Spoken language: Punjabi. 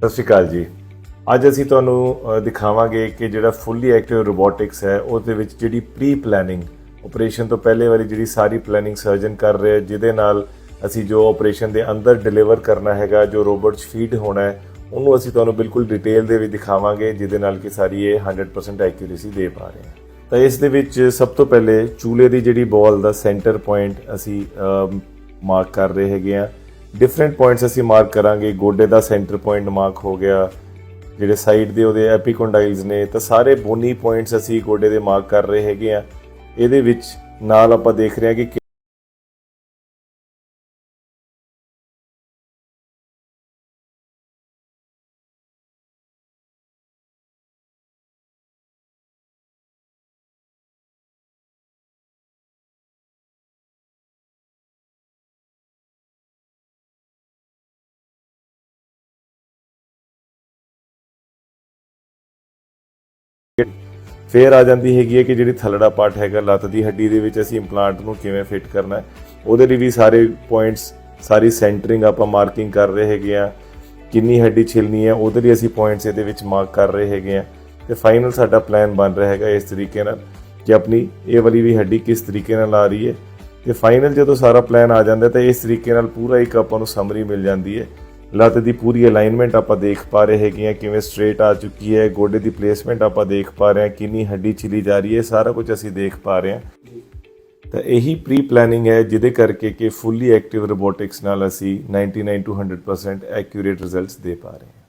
ਸਤਿ ਸ਼੍ਰੀ ਅਕਾਲ ਜੀ। ਅੱਜ ਅਸੀਂ ਤੁਹਾਨੂੰ ਦਿਖਾਵਾਂਗੇ ਕਿ ਜਿਹੜਾ ਫੁੱਲੀ ਐਕਟਿਵ ਰੋਬੋਟਿਕਸ ਹੈ, ਉਹਦੇ ਵਿੱਚ ਜਿਹੜੀ ਪ੍ਰੀ ਪਲੈਨਿੰਗ ਆਪਰੇਸ਼ਨ ਤੋਂ ਪਹਿਲੇ ਵਾਲੀ ਜਿਹੜੀ ਸਾਰੀ ਪਲੈਨਿੰਗ ਸਰਜਨ ਕਰ ਰਿਹਾ ਹੈ ਜਿਹਦੇ ਨਾਲ ਅਸੀਂ ਜੋ ਆਪਰੇਸ਼ਨ ਦੇ ਅੰਦਰ ਡਿਲੀਵਰ ਕਰਨਾ ਹੈਗਾ, ਜੋ ਰੋਬੋਟ ਫੀਡ ਹੋਣਾ ਹੈ, ਉਹਨੂੰ ਅਸੀਂ ਤੁਹਾਨੂੰ ਬਿਲਕੁਲ ਡਿਟੇਲ ਦੇ ਵਿੱਚ ਦਿਖਾਵਾਂਗੇ, ਜਿਹਦੇ ਨਾਲ ਕਿ ਸਾਰੀ ਇਹ 100% ਐਕਿਊਰੇਸੀ ਦੇ ਪਾ ਰਹੇ ਹਾਂ ਤਾਂ ਇਸ ਦੇ ਵਿੱਚ ਸਭ ਤੋਂ ਪਹਿਲੇ ਚੂਲੇ ਦੀ ਜਿਹੜੀ ਬਾਲ ਦਾ ਸੈਂਟਰ ਪੁਆਇੰਟ ਅਸੀਂ ਮਾਰਕ ਕਰ ਰਹੇ ਹੈਗੇ ਆ। ਡਿਫਰੈਂਟ ਪੁਆਇੰਟਸ ਅਸੀਂ ਮਾਰਕ ਕਰਾਂਗੇ। ਗੋਡੇ ਦਾ ਸੈਂਟਰ ਪੁਆਇੰਟ ਮਾਰਕ ਹੋ ਗਿਆ, ਜਿਹੜੇ ਸਾਈਡ ਦੇ ਉਹਦੇ ਐਪੀਕੋਂਡਾਈਲਸ ਨੇ, ਤਾਂ ਸਾਰੇ ਬੋਨੀ ਪੁਆਇੰਟਸ ਅਸੀਂ ਗੋਡੇ ਦੇ ਮਾਰਕ ਕਰ ਰਹੇ ਹੈਗੇ ਆ। ਇਹਦੇ ਵਿੱਚ ਨਾਲ ਆਪਾਂ ਦੇਖ ਰਹੇ ਹਾਂ ਕਿ ਫੇਰ ਆ ਜਾਂਦੀ ਹੈਗੀ ਹੈ ਕਿ ਜਿਹੜੀ ਥੱਲੜਾ ਪਾਰਟ ਹੈਗਾ, ਲੱਤ ਦੀ ਹੱਡੀ ਦੇ ਵਿੱਚ ਅਸੀਂ ਇੰਪਲਾਂਟ ਨੂੰ ਕਿਵੇਂ ਫਿੱਟ ਕਰਨਾ ਹੈ, ਉਹਦੇ ਲਈ ਵੀ ਸਾਰੇ ਪੁਆਇੰਟਸ ਸਾਰੀ ਸੈਂਟਰਿੰਗ ਆਪਾਂ ਮਾਰਕਿੰਗ ਕਰ ਰਹੇ ਹੈਗੇ ਆ ਕਿੰਨੀ ਹੱਡੀ ਛਿਲਣੀ ਹੈ, ਉਹਦੇ ਲਈ ਅਸੀਂ ਪੁਆਇੰਟਸ ਇਹਦੇ ਵਿੱਚ ਮਾਰਕ ਕਰ ਰਹੇ ਹੈਗੇ ਆ ਤੇ ਫਾਈਨਲ ਸਾਡਾ ਪਲਾਨ ਬਣ ਰਿਹਾ ਹੈਗਾ ਇਸ ਤਰੀਕੇ ਨਾਲ ਕਿ ਆਪਣੀ ਇਹ ਵਾਲੀ ਵੀ ਹੱਡੀ ਕਿਸ ਤਰੀਕੇ ਨਾਲ ਆ ਰਹੀ ਹੈ ਤੇ ਫਾਈਨਲ ਜਦੋਂ ਸਾਰਾ ਪਲਾਨ ਆ ਜਾਂਦਾ ਤਾਂ ਇਸ ਤਰੀਕੇ ਨਾਲ ਪੂਰਾ ਇੱਕ ਆਪਾਂ ਨੂੰ ਸਮਰੀ ਮਿਲ ਜਾਂਦੀ ਹੈ ਲੱਤ ਦੀ ਪੂਰੀ ਅਲਾਈਨਮੈਂਟ ਆਪਾਂ ਦੇਖ ਪਾ ਰਹੇ ਹੈਗੇ ਆ ਕਿਵੇਂ ਸਟ੍ਰੇਟ ਆ ਚੁੱਕੀ ਹੈ, ਗੋਡੇ ਦੀ ਪਲੇਸਮੈਂਟ ਆਪਾਂ ਦੇਖ ਪਾ ਰਹੇ ਹਾਂ, ਕਿੰਨੀ ਹੱਡੀ ਛਿਲੀ ਜਾ ਰਹੀ ਹੈ, ਸਾਰਾ ਕੁਝ ਅਸੀਂ ਦੇਖ ਪਾ ਰਹੇ ਹਾਂ। ਤਾਂ ਇਹੀ ਪ੍ਰੀ ਪਲੈਨਿੰਗ ਹੈ, ਜਿਹਦੇ ਕਰਕੇ ਕਿ ਫੁੱਲੀ ਐਕਟਿਵ ਰੋਬੋਟਿਕਸ ਨਾਲ ਅਸੀਂ 99 ਟੂ 100% ਐਕਿਊਰੇਟ ਰਿਜ਼ਲਟਸ ਦੇ ਪਾ ਰਹੇ ਹਾਂ।